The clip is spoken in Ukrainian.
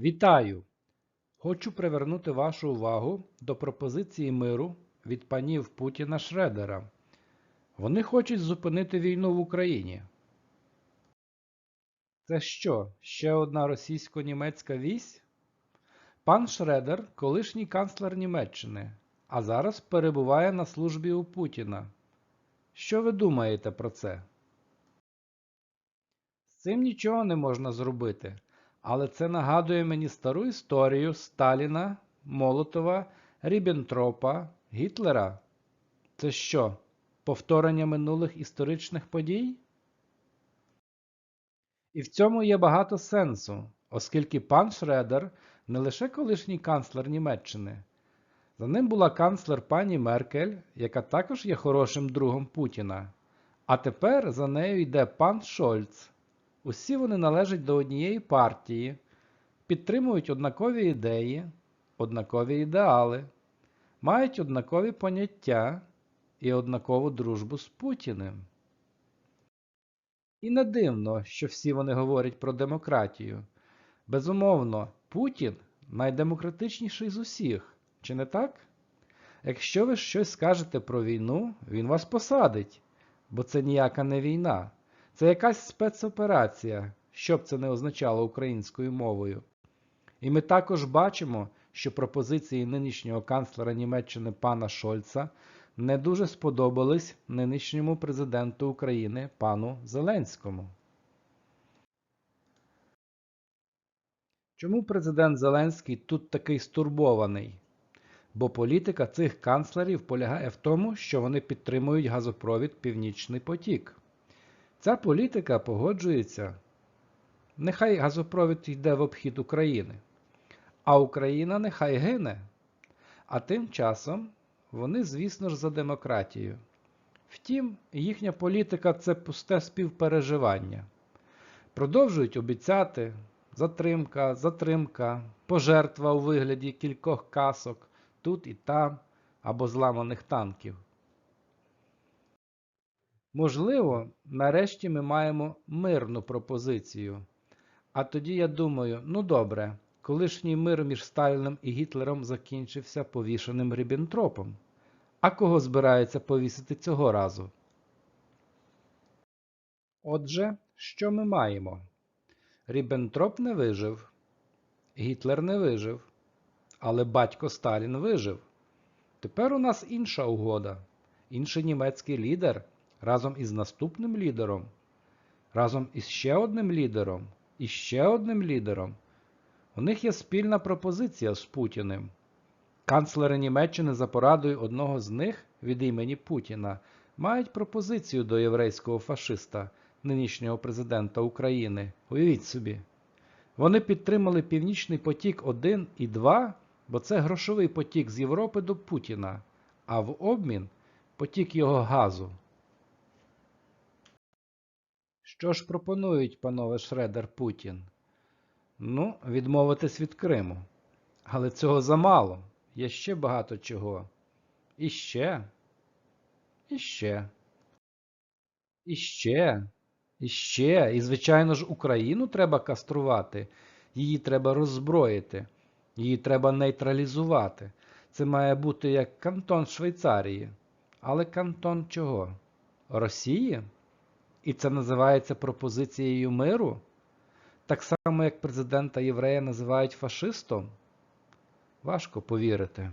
Вітаю! Хочу привернути вашу увагу до пропозиції миру від панів Путіна Шредера. Вони хочуть зупинити війну в Україні. Це що, ще одна російсько-німецька вісь? Пан Шредер колишній канцлер Німеччини, а зараз перебуває на службі у Путіна. Що ви думаєте про це? З цим нічого не можна зробити. Але це нагадує мені стару історію Сталіна, Молотова, Ріббентропа, Гітлера. Це що, повторення минулих історичних подій? І в цьому є багато сенсу, оскільки пан Шредер не лише колишній канцлер Німеччини. За ним була канцлер пані Меркель, яка також є хорошим другом Путіна. А тепер за нею йде пан Шольц. Усі вони належать до однієї партії, підтримують однакові ідеї, однакові ідеали, мають однакові поняття і однакову дружбу з Путіним. І не дивно, що всі вони говорять про демократію. Безумовно, Путін найдемократичніший з усіх, чи не так? Якщо ви щось скажете про війну, він вас посадить, бо це ніяка не війна. Це якась спецоперація, що б це не означало українською мовою. І ми також бачимо, що пропозиції нинішнього канцлера Німеччини пана Шольца не дуже сподобались нинішньому президенту України пану Зеленському. Чому президент Зеленський тут такий стурбований? Бо політика цих канцлерів полягає в тому, що вони підтримують газопровід Північний потік. Ця політика погоджується. Нехай газопровід йде в обхід України, а Україна нехай гине. А тим часом вони, звісно ж, за демократію. Втім, їхня політика це пусте співпереживання. Продовжують обіцяти затримка, затримка, пожертва у вигляді кількох касок тут і там або зламаних танків. Можливо, нарешті ми маємо мирну пропозицію. А тоді я думаю, ну добре, колишній мир між Сталіном і Гітлером закінчився повішеним Ріббентропом. А кого збирається повісити цього разу? Отже, що ми маємо? Ріббентроп не вижив, Гітлер не вижив, але батько Сталін вижив. Тепер у нас інша угода, інший німецький лідер разом із наступним лідером, разом із ще одним лідером і ще одним лідером. У них є спільна пропозиція з Путіним. Канцлери Німеччини за порадою одного з них від імені Путіна мають пропозицію до єврейського фашиста, нинішнього президента України. Уявіть собі. Вони підтримали Північний потік 1 і 2, бо це грошовий потік з Європи до Путіна, а в обмін потік його газу. Що ж пропонують, панове Шредер Путін? Ну, відмовитись від Криму. Але цього замало. Є ще багато чого. І ще. І ще. І ще. І ще. І, звичайно ж, Україну треба каструвати. Її треба роззброїти. Її треба нейтралізувати. Це має бути як кантон Швейцарії. Але кантон чого? Росії? І це називається пропозицією миру? Так само, як президента єврея називають фашистом? Важко повірити.